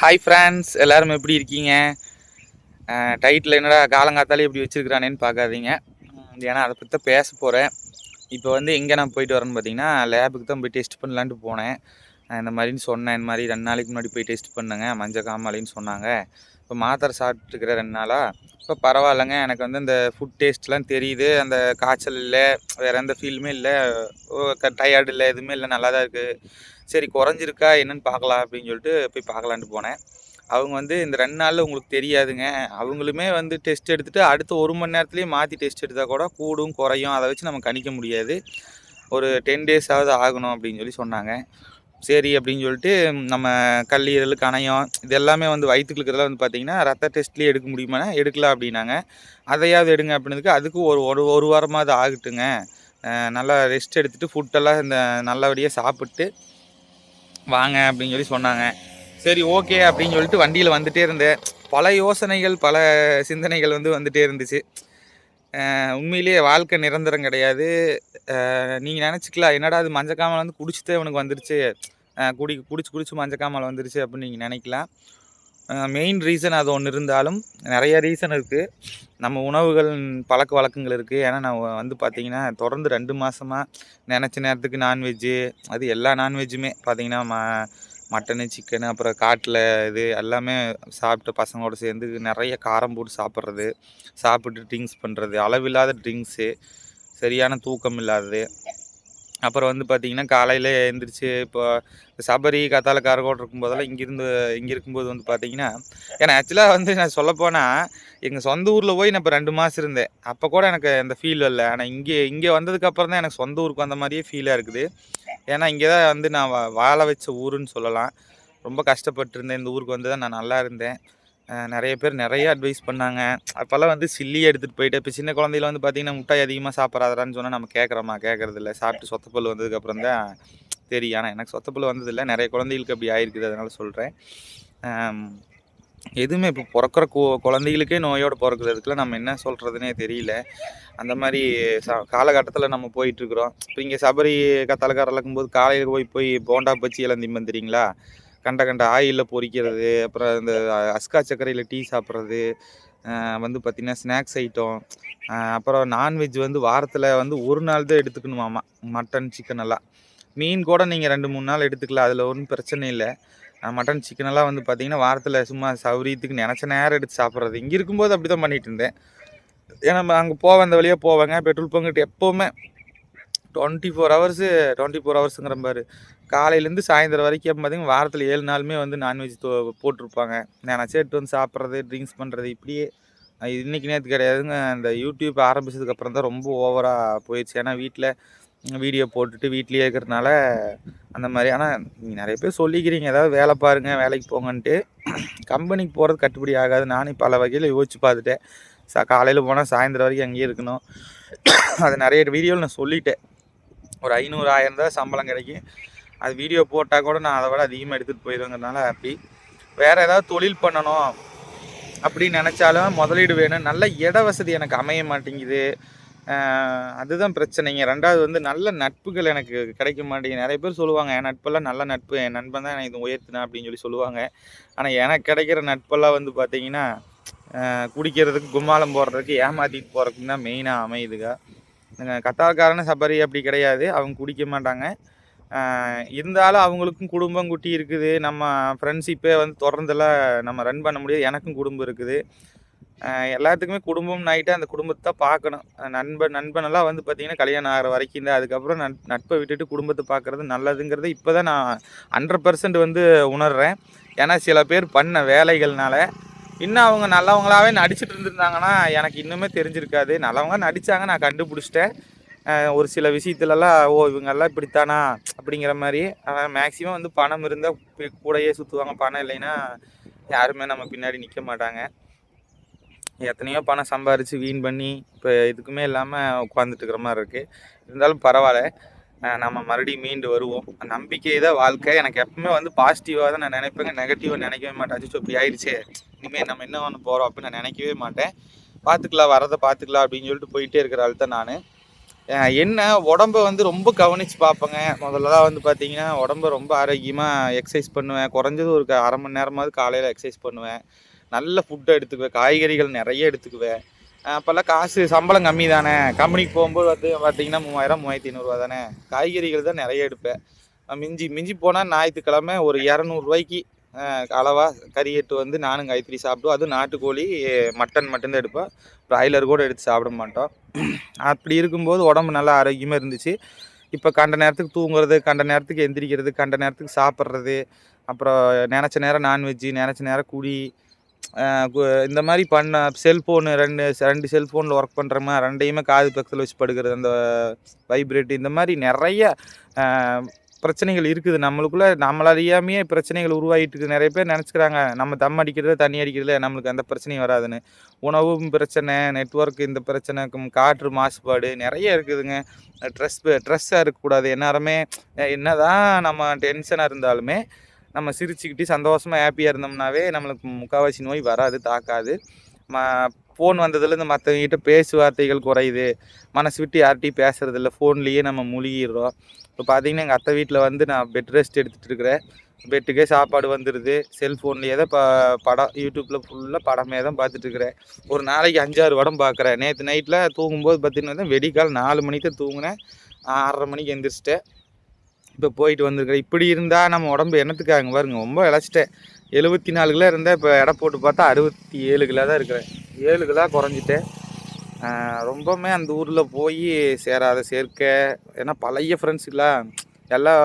Hi friends எல்லோரும் எப்படி இருக்கீங்க? டைட்டில் என்னடா காலங்காத்தாலே இப்படி வச்சுருக்கிறானேன்னு பார்க்காதீங்க. ஏன்னா அதை பற்றி தான் பேச போகிறேன் இப்போ வந்து எங்கே நான் போயிட்டு வரேன்னு பார்த்தீங்கன்னா லேபுக்கு தான் போய் டெஸ்ட் பண்ணலான்ட்டு போனேன். இந்த மாதிரின்னு சொன்னேன் இந்த மாதிரி ரெண்டு நாளைக்கு முன்னாடி போய் டெஸ்ட் பண்ணுங்க மஞ்சள் காமாலைன்னு சொன்னாங்க. இப்போ மாத்திரை சாப்பிட்டுருக்கிற ரெண்டு நாளாக இப்போ பரவாயில்லைங்க எனக்கு வந்து இந்த ஃபுட் டேஸ்ட்லாம் தெரியுது அந்த காய்ச்சல் இல்லை வேறு எந்த ஃபீலுமே இல்லை டயர்டு இல்லை எதுவுமே இல்லை நல்லா தான் இருக்குது சரி குறைஞ்சிருக்கா? என்னன்னு பார்க்கலாம் அப்படின்னு சொல்லிட்டு போய் பார்க்கலான்ட்டு போனேன். அவங்க வந்து இந்த ரெண்டு நாளில் உங்களுக்கு தெரியாதுங்க. அவங்களுமே வந்து டெஸ்ட் எடுத்துகிட்டு அடுத்த ஒரு மணி நேரத்துலேயே மாற்றி டெஸ்ட் எடுத்தால் கூட கூடும் குறையும். அதை வச்சு நம்ம கணிக்க முடியாது. ஒரு டென் டேஸாவது ஆகணும் அப்படின்னு சொல்லி சொன்னாங்க. சரி அப்படின்னு சொல்லிட்டு நம்ம கல்லீரல் கணையம் இது எல்லாமே வந்து வயிற்றுக்கு இருக்கிறதுல வந்து பார்த்திங்கன்னா ரத்த டெஸ்ட்லேயே எடுக்க முடியுமானா எடுக்கலாம் அப்படின்னாங்க. அதையாவது எடுங்க அப்படின்னதுக்கு அதுக்கு ஒரு ஒரு ஒரு வாரமாவது ஆகட்டுங்க. நல்லா ரெஸ்ட் எடுத்துகிட்டு ஃபுட்டெல்லாம் இந்த நல்லபடியாக சாப்பிட்டு வாங்க அப்படின்னு சொல்லி சொன்னாங்க. சரி ஓகே அப்படின்னு சொல்லிட்டு வண்டியில் வந்துகிட்டே இருந்தேன். பல யோசனைகள் பல சிந்தனைகள் வந்து வந்துகிட்டே இருந்துச்சு. உண்மையிலேயே வாழ்க்கை நிரந்தரம் கிடையாது. நீங்கள் நினச்சிக்கலாம் என்னடா அது மஞ்சக்காமல் வந்து குடிச்சுட்டே உனக்கு வந்துருச்சு. குடி குடிச்சு குடிச்சு மஞ்சக்காமல் வந்துருச்சு அப்படின்னு நீங்கள் நினைக்கலாம். மெயின் ரீசன் அது ஒன்று இருந்தாலும் நிறைய ரீசன் இருக்குது நம்ம உணவுகள் பழக்க வழக்கங்கள் இருக்குது ஏன்னா நான் வந்து பார்த்திங்கன்னா தொடர்ந்து ரெண்டு மாதமாக நினச்ச நேரத்துக்கு நான்வெஜ்ஜு அது எல்லா நான்வெஜ்ஜுமே பார்த்திங்கன்னா ம மட்டனு சிக்கனு அப்புறம் காட்டில் இது எல்லாமே சாப்பிட்டு பசங்களோட சேர்ந்து நிறைய காரம் போட்டு சாப்பிட்றது சாப்பிட்டு ட்ரிங்க்ஸ் பண்ணுறது அளவில்லாத ட்ரிங்க்ஸு சரியான தூக்கம் இல்லாதது அப்புறம் வந்து பார்த்திங்கன்னா காலையில் எழுந்திரிச்சு இப்போ சபரி கத்தால காரகோட் இருக்கும்போதெல்லாம் இங்கேருந்து இங்கே இருக்கும்போது வந்து பார்த்தீங்கன்னா ஏன்னா ஆக்சுவலாக வந்து நான் சொல்லப்போனால் எங்கள் சொந்த ஊரில் போய் நான் இப்போ ரெண்டு மாதம் இருந்தேன். அப்போ கூட எனக்கு அந்த ஃபீல் இல்லை. ஆனால் இங்கே இங்கே வந்ததுக்கப்புறம் தான் எனக்கு சொந்த ஊருக்கு வந்த மாதிரியே ஃபீலாக இருக்குது. ஏன்னா இங்கே தான் வந்து நான் வா வாழ வச்ச ஊருன்னு சொல்லலாம். ரொம்ப கஷ்டப்பட்டிருந்தேன் இந்த ஊருக்கு வந்து தான் நான் நல்லா இருந்தேன். நிறைய பேர் நிறைய அட்வைஸ் பண்ணாங்க. அப்போல்லாம் வந்து சில்லியை எடுத்துகிட்டு போயிட்டு இப்போ சின்ன குழந்தையில வந்து பார்த்தீங்கன்னா முட்டாய் அதிகமாக சாப்பிட்றாதான்னு சொன்னால் நம்ம கேட்குறோமா? கேட்குறது இல்லை சாப்பிட்டு சொத்தப்பல் வந்ததுக்கப்புறம் தான் தெரியும். ஆனால் எனக்கு சொத்தப்பல் வந்ததில்லை. நிறைய குழந்தைகளுக்கு அப்படி ஆயிருக்குது அதனால் சொல்கிறேன் எதுவுமே இப்போ பிறக்கிற கு குழந்தைகளுக்கே நோயோடு பிறக்கிறதுக்குலாம் நம்ம என்ன சொல்கிறதுனே தெரியல. அந்த மாதிரி ச காலகட்டத்தில் நம்ம போயிட்டுருக்குறோம் இப்போ இங்கே சபரி கத்தாலக்காரலக்கும் போது காலையில் போய் போய் போண்டா பச்சி இளந்திம்பம் தெரியுங்களா? கண்ட கண்ட ஆயிலில் பொரிக்கிறது அப்புறம் இந்த அஸ்கா சர்க்கரையில் டீ சாப்பிட்றது வந்து பார்த்திங்கன்னா ஸ்நாக்ஸ் ஐட்டம். அப்புறம் நான்வெஜ் வந்து வாரத்தில் வந்து ஒரு நாள் தான் எடுத்துக்கணுமாம்மா மட்டன் சிக்கன் எல்லாம். மீன் கூட நீங்கள் ரெண்டு மூணு நாள் எடுத்துக்கலாம் அதில் ஒன்றும் பிரச்சனை இல்லை. மட்டன் சிக்கன் எல்லாம் வந்து பார்த்திங்கன்னா வாரத்தில் சும்மா சௌரியத்துக்கு நினச்ச நேரம் எடுத்து சாப்பிட்றது. இங்கே இருக்கும்போது அப்படி தான் பண்ணிகிட்டு இருந்தேன். ஏன்னா அங்கே போவேன் அந்த வழியாக போவாங்க பெட்ரோல் பங்கிட்டு எப்போவுமே twenty four hours twenty four ஹவர்ஸுங்கிற மாதிரி காலையிலேருந்து சாயந்தரம் வரைக்கும் பார்த்தீங்கன்னா வாரத்தில் ஏழு நாளுமே வந்து நான்வெஜ் போட்டிருப்பாங்க. நான் எடுத்து வந்து சாப்பிட்றது ட்ரிங்க்ஸ் பண்ணுறது இப்படியே இன்றைக்கி நேற்று கிடையாதுங்க. அந்த யூடியூப் ஆரம்பிச்சதுக்கப்புறம் தான் ரொம்ப ஓவராக போயிடுச்சு. ஏன்னா வீட்டில் வீடியோ போட்டுட்டு வீட்லேயே இருக்கிறனால அந்த மாதிரி. ஆனால் நீங்கள் நிறைய பேர் சொல்லிக்கிறீங்க. ஏதாவது வேலை பாருங்கள் வேலைக்கு போங்கன்ட்டு. கம்பெனிக்கு போகிறது கட்டுப்படி ஆகாது. நானும் பல வகையில் யோசிச்சு பார்த்துட்டேன். சா காலையில் போனால் சாயந்தரம் வரைக்கும் அங்கேயே இருக்கணும். அது நிறைய வீடியோவில் நான் சொல்லிட்டேன். ஒரு ஐநூறு ஆயிரம் தான் சம்பளம் கிடைக்கும். அது வீடியோ போட்டால் கூட நான் அதை விட அதிகமாக எடுத்துகிட்டு போயிடுவேங்கிறதுனால ஹாப்பி வேறு ஏதாவது தொழில் பண்ணணும் அப்படின்னு நினச்சாலும் முதலீடு வேணும். நல்ல இட வசதி எனக்கு அமைய மாட்டேங்குது. அதுதான் பிரச்சனைங்க. ரெண்டாவது வந்து நல்ல நட்புகள் எனக்கு கிடைக்க மாட்டேங்குது. நிறைய பேர் சொல்லுவாங்க என் நட்பெல்லாம் நல்ல நட்பு என் நண்பன் தான் எனக்கு இது உயர்த்தினா அப்படின்னு சொல்லி சொல்லுவாங்க. ஆனால் எனக்கு கிடைக்கிற நட்பெல்லாம் வந்து பார்த்தீங்கன்னா குடிக்கிறதுக்கு கும்மாளம் போடுறதுக்கு ஏமாற்றிட்டு போகிறதுக்கு தான் மெயினாக அமையுதுங்க இந்த கத்தார்காரன சபரி அப்படி கிடையாது. அவங்க குடிக்க மாட்டாங்க. இருந்தாலும் அவங்களுக்கும் குடும்பம் குட்டி இருக்குது. நம்ம ஃப்ரெண்ட்ஷிப்பே வந்து தொடர்ந்தெல்லாம் நம்ம ரன் பண்ண முடியாது. எனக்கும் குடும்பம் இருக்குது. எல்லாத்துக்குமே குடும்பம் ஆகிட்டு அந்த குடும்பத்தை தான் பார்க்கணும். நண்பன் நண்பனெல்லாம் வந்து பார்த்திங்கன்னா கல்யாணம் ஆகிற வரைக்கும் தான் அதுக்கப்புறம் நட் நட்பை விட்டுட்டு குடும்பத்தை பார்க்குறது நல்லதுங்கிறது இப்போ தான் நான் ஹண்ட்ரட் பர்சன்ட் வந்து உணர்கிறேன் ஏன்னா சில பேர் பண்ண வேலைகள்னால இன்னும் அவங்க நல்லவங்களாவே நடிச்சிட்டு இருந்திருந்தாங்கன்னா எனக்கு இன்னுமே தெரிஞ்சிருக்காது. நல்லவங்க நடித்தாங்க நான் கண்டுபிடிச்சிட்டேன். ஒரு சில விஷயத்துலலாம் ஓ இவங்கெல்லாம் இப்படித்தானா? அப்படிங்கிற மாதிரி. ஆனால் மேக்ஸிமம் வந்து பணம் இருந்தால் கூடயே சுற்றுவாங்க பணம் இல்லைன்னா யாருமே நம்ம பின்னாடி நிற்க மாட்டாங்க. எத்தனையோ பணம் சம்பாரித்து வீண் பண்ணி இப்போ எதுக்குமே இல்லாமல் உட்காந்துட்டு இருக்கிற மாதிரி இருக்குது இருந்தாலும் பரவாயில்ல. நம்ம மறுபடியும் மீண்டு வருவோம். நம்பிக்கை தான் வாழ்க்கை. எனக்கு எப்பவுமே வந்து பாசிட்டிவாக தான் நான் நினைப்பேங்க. நெகட்டிவாக நினைக்கவே மாட்டேன். அச்சு இப்படி ஆயிடுச்சு இனிமேல் நம்ம என்ன பண்ண போகிறோம் அப்படின்னு நான் நினைக்கவே மாட்டேன். பார்த்துக்கலாம் வரதை பார்த்துக்கலாம் அப்படின்னு சொல்லிட்டு போயிட்டே இருக்கிற ஆள் தான் நான். என்ன உடம்ப வந்து ரொம்ப கவனித்து பார்ப்பேங்க. முதல்லலாம் வந்து பார்த்தீங்கன்னா உடம்ப ரொம்ப ஆரோக்கியமாக எக்ஸசைஸ் பண்ணுவேன். குறைஞ்சது ஒரு அரை மணி நேரமாவது காலையில் எக்ஸசைஸ் பண்ணுவேன். நல்ல ஃபுட்டை எடுத்துக்குவேன். காய்கறிகள் நிறைய எடுத்துக்குவேன். அப்போல்லாம் காசு சம்பளம் கம்மி தானே. கம்பெனிக்கு போகும்போது வந்து பார்த்தீங்கன்னா மூவாயிரம் மூவாயிரத்தி ஐநூறுரூவா தானே. காய்கறிகள் தான் நிறைய எடுப்பேன். மிஞ்சி மிஞ்சி போனால் ஞாயிற்றுக்கிழமை ஒரு இரநூறுவாய்க்கு அளவாக கறி எட்டு வந்து நானும் கைத்தறி சாப்பிடுவோம். அதுவும் நாட்டுக்கோழி மட்டன் மட்டும்தான் எடுப்போம். ப்ராய்லர் கூட எடுத்து சாப்பிட மாட்டோம். அப்படி இருக்கும்போது உடம்பு நல்லா ஆரோக்கியமாக இருந்துச்சு. இப்போ கண்ட நேரத்துக்கு தூங்குறது கண்ட நேரத்துக்கு எந்திரிக்கிறது கண்ட நேரத்துக்கு சாப்பிட்றது அப்புறம் நினச்ச நேரம் நான்வெஜ்ஜு நினச்ச நேரம் குடி கு- இந்த மாதிரி பண்ண செல்ஃபோனு ரெண்டு ரெண்டு செல்ஃபோனில் ஒர்க் பண்ணுறோமா ரெண்டையுமே காது பக்கத்தில் வச்சு படுக்கிறது அந்த வைப்ரேட் இந்த மாதிரி நிறைய பிரச்சனைகள் இருக்குது. நம்மளுக்குள்ள நம்மளறியாமையே பிரச்சனைகள் உருவாகிட்டு இருக்குது நிறைய பேர் நினச்சிக்கிறாங்க நம்ம தம் அடிக்கிறது தண்ணி அடிக்கிறதுல நம்மளுக்கு அந்த பிரச்சனையும் வராதுன்னு. உணவும் பிரச்சனை நெட்ஒர்க் இந்த பிரச்சனைக்கும் காற்று மாசுபாடு நிறைய இருக்குதுங்க. ட்ரெஸ் ட்ரெஸ்ஸாக இருக்கக்கூடாது. எல்லாருமே என்ன தான் நம்ம டென்ஷனாக இருந்தாலுமே நம்ம சிரிச்சுக்கிட்டு சந்தோஷமாக ஹாப்பியாக இருந்தோம்னாவே நம்மளுக்கு முக்கால்வாசி நோய் வராது தாக்காது. ம ஃபோன் வந்ததுலேருந்து மற்றவங்ககிட்ட பேச்சுவார்த்தைகள் குறையுது. மனசு விட்டு யார்கிட்டையும் பேசுகிறதில்ல ஃபோன்லேயே நம்ம மூழ்கிடுறோம். இப்போ பார்த்தீங்கன்னா எங்கள் அத்தை வீட்டில் வந்து நான் பெட் ரெஸ்ட் எடுத்துகிட்டு இருக்கிறேன். பெட்டுக்கே சாப்பாடு வந்துடுது செல்ஃபோன்லேயே தான் ப படம் யூடியூப்பில் ஃபுல்லாக படமே தான் பார்த்துட்ருக்குறேன் ஒரு நாளைக்கு அஞ்சாறு படம் பார்க்குறேன் நேற்று நைட்டில் தூங்கும்போது பார்த்தீங்கன்னா வெடிக்கால் நாலு மணிக்கு தான் தூங்கினேன் ஆறரை மணிக்கு எந்திரிச்சிட்டேன். இப்போ போயிட்டு வந்திருக்கிறேன். இப்படி இருந்தால் நம்ம உடம்பு என்னத்துக்காங்க பாருங்க. ரொம்ப இழைச்சிட்டேன் எழுபத்தி நாலு கிலோ இருந்தால் இப்போ எடை போட்டு பார்த்தா அறுபத்தி ஏழு கிலோ தான் இருக்கிறேன். ஏழு கிலோ குறைஞ்சிட்டேன். ரொம்பவுமே அந்த ஊரில் போய் சேராத சேர்க்க ஏன்னா பழைய ஃப்ரெண்ட்ஸுக்கெலாம் எல்லாம்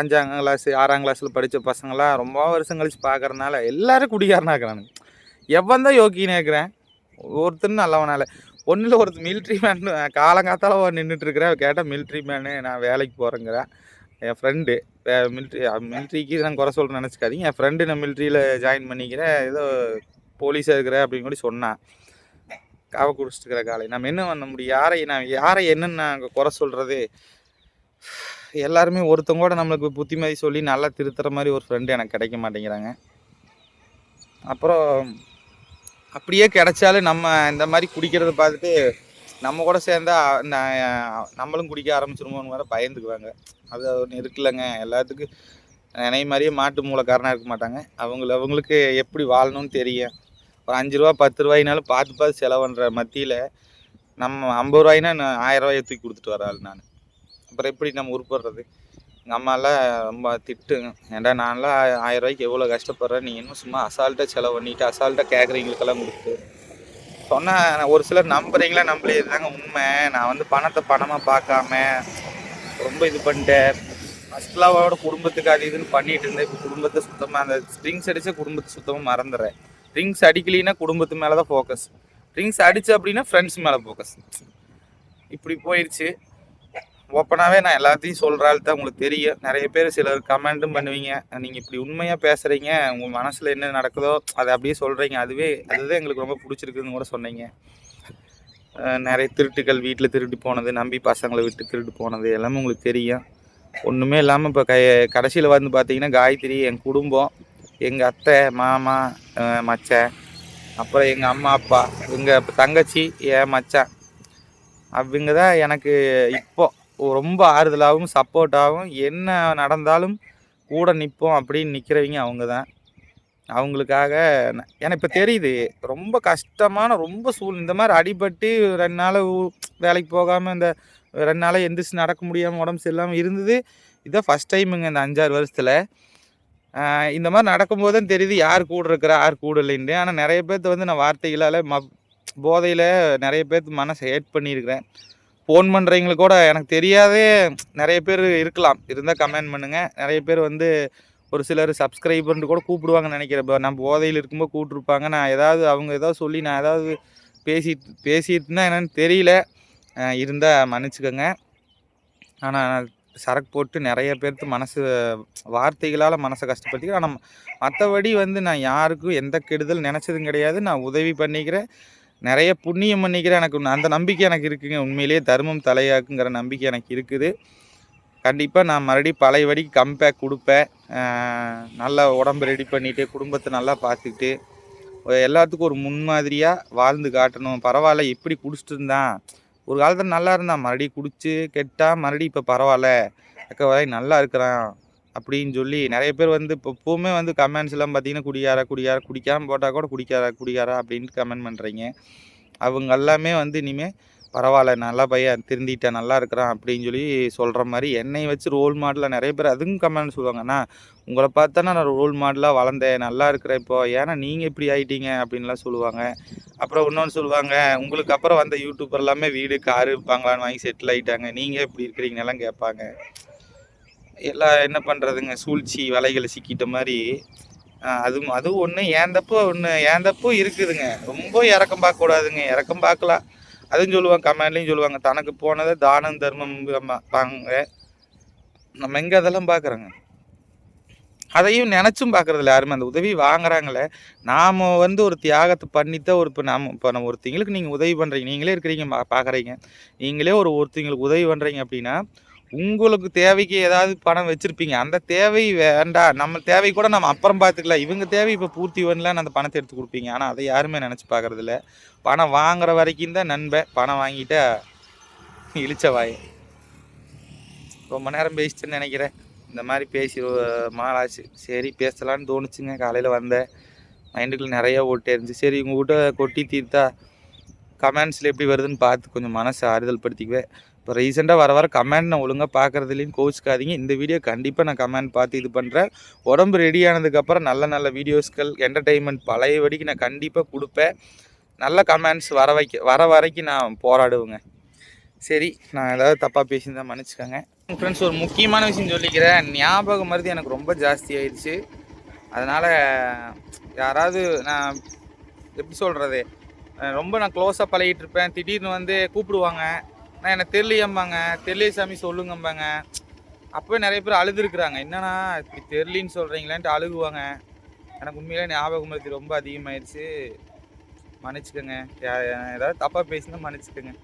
அஞ்சாம் கிளாஸ் ஆறாம் கிளாஸில் படித்த பசங்களாம் ரொம்ப வருஷம் கழிச்சு பார்க்கறனால எல்லாரும் குடிகாரனாக இருக்கிறானுங்க எவன் தான் யோக்கின்னு இருக்கிறேன் ஒருத்தன் நல்லவனால ஒன்றில் ஒருத்தர் மிலிட்ரி மேன் காலங்காத்தால நின்றுட்டுருக்குறேன் கேட்டால் மிலிட்ரி மேனு நான் வேலைக்கு போகிறேங்கிறேன் என் ஃப்ரெண்டு மிலிட்ரி மிலிட்ரிக்கு நான் குறை சொல்கிறேன்னு நினச்சிக்காதீங்க. என் ஃப்ரெண்டு நான் மிலிட்ரியில் ஜாயின் பண்ணிக்கிறேன் ஏதோ போலீஸாக இருக்கிறேன் அப்படின்னு கூட சொன்னான். காவை குடிச்சிட்டு இருக்கிற காலை. நம்ம என்ன பண்ண முடியும்? யாரை நான் யாரை என்னென்ன நான் குறை சொல்கிறது எல்லாருமே ஒருத்தவங்க கூட நம்மளுக்கு புத்திமதி சொல்லி நல்லா திருத்துற மாதிரி ஒரு ஃப்ரெண்டு எனக்கு கிடைக்க மாட்டேங்கிறாங்க. அப்புறம் அப்படியே கிடைச்சாலும் நம்ம இந்த மாதிரி குடிக்கிறத பார்த்துட்டு நம்ம கூட சேர்ந்தா நம்மளும் குடிக்க ஆரம்பிச்சிருமோன்னு வேற பயந்துக்குவாங்க. அது ஒன்று இருக்குல்லங்க எல்லாத்துக்கும் நினை மாதிரியே மாட்டு மூலக்காரனாக இருக்க மாட்டாங்க. அவங்கள அவங்களுக்கு எப்படி வாழணும்னு தெரியும். ஒரு அஞ்சு ரூபா பத்து ரூபாயினாலும் பார்த்து பார்த்து செலவுன்ற மத்தியில் நம்ம ஐம்பது ரூபாய்னா நான் ஆயிரம் ரூபாயை தூக்கி கொடுத்துட்டு வர ஆள் நான். அப்புறம் எப்படி நம்ம உருப்படுறது? எங்கள் அம்மாலாம் ரொம்ப திட்டுங்க ஏன்டா நான்லாம் ஆயிரம் ரூபாய்க்கு எவ்வளோ கஷ்டப்படுறேன் நீ இன்னும் சும்மா அசால்ட்டாக செலவு பண்ணிட்டு அசால்ட்டாக கேட்குறீங்களுக்கெல்லாம் கொடுத்து. சொன்னால் ஒரு சிலர் நம்புறீங்களா? நம்பளே இதுதாங்க உண்மை. நான் வந்து பணத்தை பணமாக பார்க்காம ரொம்ப இது பண்ணிட்டேன். ஃபஸ்ட்லாவோட குடும்பத்துக்கு அது இதுன்னு பண்ணிட்டு இருந்தேன். இப்போ குடும்பத்தை சுத்தமாக அந்த ஸ்ட்ரிங்ஸ் அடித்த குடும்பத்தை சுத்தமாக மறந்துடுறேன். ட்ரிங்க்ஸ் அடிக்கலைன்னா குடும்பத்து மேலே தான் ஃபோக்கஸ் ட்ரிங்க்ஸ் அடிச்சு அப்படின்னா ஃப்ரெண்ட்ஸ் மேலே ஃபோக்கஸ் இப்படி போயிடுச்சு ஓப்பனாகவே நான் எல்லாத்தையும் சொல்கிற தான் உங்களுக்கு தெரியும். நிறைய பேர் சிலர் கமெண்ட்டும் பண்ணுவீங்க. நீங்கள் இப்படி உண்மையாக பேசுகிறீங்க உங்கள் மனசில் என்ன நடக்குதோ அதை அப்படியே சொல்கிறீங்க அதுவே அதுதான் எங்களுக்கு ரொம்ப பிடிச்சிருக்குன்னு கூட சொன்னீங்க. நிறைய திருட்டுகள் வீட்டில் திருட்டு போனது நம்பி பசங்களை விட்டு திருட்டு போனது எல்லாமே உங்களுக்கு தெரியும். ஒன்றுமே இல்லாமல் இப்போ கை கடைசியில் வந்து பார்த்தீங்கன்னா காயத்ரி என் குடும்பம் எங்கள் அத்தை மாமா மச்சன் அப்புறம் எங்கள் அம்மா அப்பா எங்கள் தங்கச்சி என் மச்சான் அவங்க தான் எனக்கு இப்போது ரொம்ப ஆறுதலாகவும் சப்போர்ட்டாகவும் என்ன நடந்தாலும் கூட நிற்போம் அப்படின்னு நிற்கிறவங்க அவங்க தான். அவங்களுக்காக எனக்கு இப்போ தெரியுது ரொம்ப கஷ்டமான ரொம்ப சூழ் இந்த மாதிரி அடிபட்டு ரெண்டு நாள் வேலைக்கு போகாமல் இந்த ரெண்டு நாளாக எந்திரிச்சு நடக்க முடியாமல் உடம்பு சரியில்லாமல் இருந்தது. இதான் ஃபஸ்ட் டைமுங்க இந்த அஞ்சாறு வருஷத்தில். இந்த மாதிரி நடக்கும்போது தான் தெரியுது யார் கூட இருக்கிறா யார் கூட இல்லைன்ட்டு. ஆனால் நிறைய பேர்த்த வந்து நான் வார்த்தைகளால் ம போதையில் நிறைய பேர்த்து மனசை ஹேட் பண்ணியிருக்கிறேன். ஃபோன் பண்ணுறவங்களுக்கு கூட எனக்கு தெரியாதே நிறைய பேர் இருக்கலாம். இருந்தால் கமெண்ட் பண்ணுங்கள் நிறைய பேர் வந்து ஒரு சிலர் சப்ஸ்கிரைபர்னு கூட கூப்பிடுவாங்கன்னு நினைக்கிறேன். இப்போ நம்ம போதையில் இருக்கும்போது கூப்பிட்ருப்பாங்க நான் ஏதாவது அவங்க ஏதாவது சொல்லி நான் ஏதாவது பேசிட்டு பேசிட்டுனா என்னென்னு தெரியல. இருந்தால் மன்னிச்சுக்கோங்க. ஆனால் சரக்கு போட்டு நிறைய பேர்த்து மனசு வார்த்தைகளால் மனசை கஷ்டப்படுத்திக்கிறேன் ஆனால் மற்றபடி வந்து நான் யாருக்கும் எந்த கெடுதல் நினச்சதும் கிடையாது. நான் உதவி பண்ணிக்கிறேன். நிறைய புண்ணியம் பண்ணிக்கிறேன். எனக்கு அந்த நம்பிக்கை எனக்கு இருக்குங்க. உண்மையிலேயே தர்மம் தலையாக்குங்கிற நம்பிக்கை எனக்கு இருக்குது. கண்டிப்பாக நான் மறுபடியும் பழைய வடிக்கு கம்பேக் கொடுப்பேன் நல்லா உடம்பு ரெடி பண்ணிவிட்டு குடும்பத்தை நல்லா பார்த்துக்கிட்டு எல்லாத்துக்கும் ஒரு முன்மாதிரியாக வாழ்ந்து காட்டணும். பரவாயில்ல எப்படி குடிச்சிட்டு இருந்தான். ஒரு காலத்தில் நல்லா இருந்தான். மறுபடியும் குடிச்சு கெட்டால் மறுபடியும் இப்போ பரவாயில்ல. அக்க வரை நல்லா இருக்கிறான் அப்படின்னு சொல்லி நிறைய பேர் வந்து இப்போ எப்போவுமே வந்து கமெண்ட்ஸ் எல்லாம் பார்த்தீங்கன்னா குடியாரா குடியாரா குடிக்காமல் போட்டால் கூட குடிக்காரா குடிக்காரா அப்படின்ட்டு கமெண்ட் பண்ணுறீங்க அவங்க எல்லாமே வந்து இனிமேல் பரவாயில்ல நல்லா பையன் திருந்திட்டேன் நல்லா இருக்கிறான் அப்படின்னு சொல்லி சொல்கிற மாதிரி என்னை வச்சு ரோல் மாடலாக நிறைய பேர் அதுவும் கமெண்ட் சொல்லுவாங்கண்ணா உங்களை பார்த்தா நான் ரோல் மாடலாக வளர்ந்தேன் நல்லா இருக்கிறேன் இப்போ. ஏன்னா நீங்கள் இப்படி ஆகிட்டீங்க அப்படின்லாம் சொல்லுவாங்க. அப்புறம் இன்னொன்று சொல்லுவாங்க உங்களுக்கு அப்புறம் வந்த யூடியூபர் எல்லாமே வீடு காரு இருப்பாங்களான்னு வாங்கி செட்டில் ஆகிட்டாங்க நீங்கள் எப்படி இருக்கிறீங்கன்னு கேட்பாங்க. எல்லாம் என்ன பண்ணுறதுங்க சூழ்ச்சி வலைகளை சிக்கிட்ட மாதிரி. அதுவும் அதுவும் ஒன்று ஏன் தப்பு ஒன்று ஏன் இருக்குதுங்க. ரொம்ப இறக்கம் பார்க்கக்கூடாதுங்க. இறக்கம் பார்க்கலாம். அதுவும் சொல்லுவாங்க கமெண்ட்லேயும் சொல்லுவாங்க தனக்கு போனதை தானம் தர்மம் பாங்க நம்ம எங்கே அதெல்லாம் பார்க்குறோங்க? அதையும் நினச்சும் பார்க்குறதில்ல. யாருமே அந்த உதவி வாங்குறாங்களே நாம் வந்து ஒரு தியாகத்தை பண்ணித்தான் ஒரு இப்போ நம்ம இப்போ நம்ம ஒருத்தங்களுக்கு நீங்கள் உதவி பண்ணுறீங்க நீங்களே இருக்கிறீங்க பா பார்க்குறீங்க நீங்களே ஒரு ஒருத்தங்களுக்கு உதவி பண்ணுறீங்க அப்படின்னா உங்களுக்கு தேவைக்கு ஏதாவது பணம் வச்சுருப்பீங்க. அந்த தேவை வேண்டாம். நம்ம தேவை கூட நம்ம அப்புறம் பார்த்துக்கலாம். இவங்க தேவை இப்போ பூர்த்தி பண்ணலான்னு அந்த பணத்தை எடுத்து கொடுப்பீங்க. ஆனால் அதை யாருமே நினச்சி பார்க்குறதில்ல. பணம் வாங்குற வரைக்கும் தான் நண்பன் பணம் வாங்கிட்டா இழிச்ச வாய். ரொம்ப நேரம் பேசிட்டேன்னு நினைக்கிறேன். இந்த மாதிரி பேசி மாலாச்சு. சரி பேசலான்னு தோணுச்சுங்க. காலையில் வந்தேன். மைண்டுக்குள்ள நிறையா ஓட்டே இருந்துச்சு. சரி உங்ககிட்ட கொட்டி தீர்த்தா கமெண்ட்ஸில் எப்படி வருதுன்னு பார்த்து கொஞ்சம் மனசை ஆறுதல் படுத்திக்குவேன். இப்போ ரீசெண்டாக வர வர கமெண்ட் நான் ஒழுங்காக பார்க்குறதுலையும் கோச்சிக்காதீங்க இந்த வீடியோ கண்டிப்பாக நான் கமெண்ட் பார்த்து இது பண்ணுறேன் உடம்பு ரெடி ஆனதுக்கப்புறம் நல்ல நல்ல வீடியோஸ்கள் என்டர்டெயின்மெண்ட் பழையபடிக்கு நான் கண்டிப்பாக கொடுப்பேன். நல்ல கமெண்ட்ஸ் வர வைக்க வர வரைக்கும் நான் போராடுவேங்க. சரி நான் ஏதாவது தப்பாக பேசியிருந்தா மன்னிச்சுக்கோங்க. ஃப்ரெண்ட்ஸ் ஒரு முக்கியமான விஷயம் சொல்லிக்கிறேன். ஞாபக மருதி எனக்கு ரொம்ப ஜாஸ்தி ஆயிடுச்சு. அதனால் யாராவது நான் எப்படி சொல்கிறது ரொம்ப நான் க்ளோஸாக பழகிட்டு இருப்பேன். திடீர்னு வந்து கூப்பிடுவாங்க. நான் எனக்கு தெரியலையம்பாங்க. தெரியல சாமி சொல்லுங்கம்பாங்க. அப்போ நிறைய பேர் அழுதுருக்குறாங்க. என்னன்னா இப்படி தெரியலின்னு சொல்கிறீங்களேன்ட்டு அழுகுவாங்க. எனக்கு உண்மையிலே ஞாபகம் மருதி ரொம்ப அதிகமாயிருச்சு மன்னிச்சுக்கோங்க. யா- ஏதாவது தப்பாக பேசினா மன்னிச்சுக்கோங்க.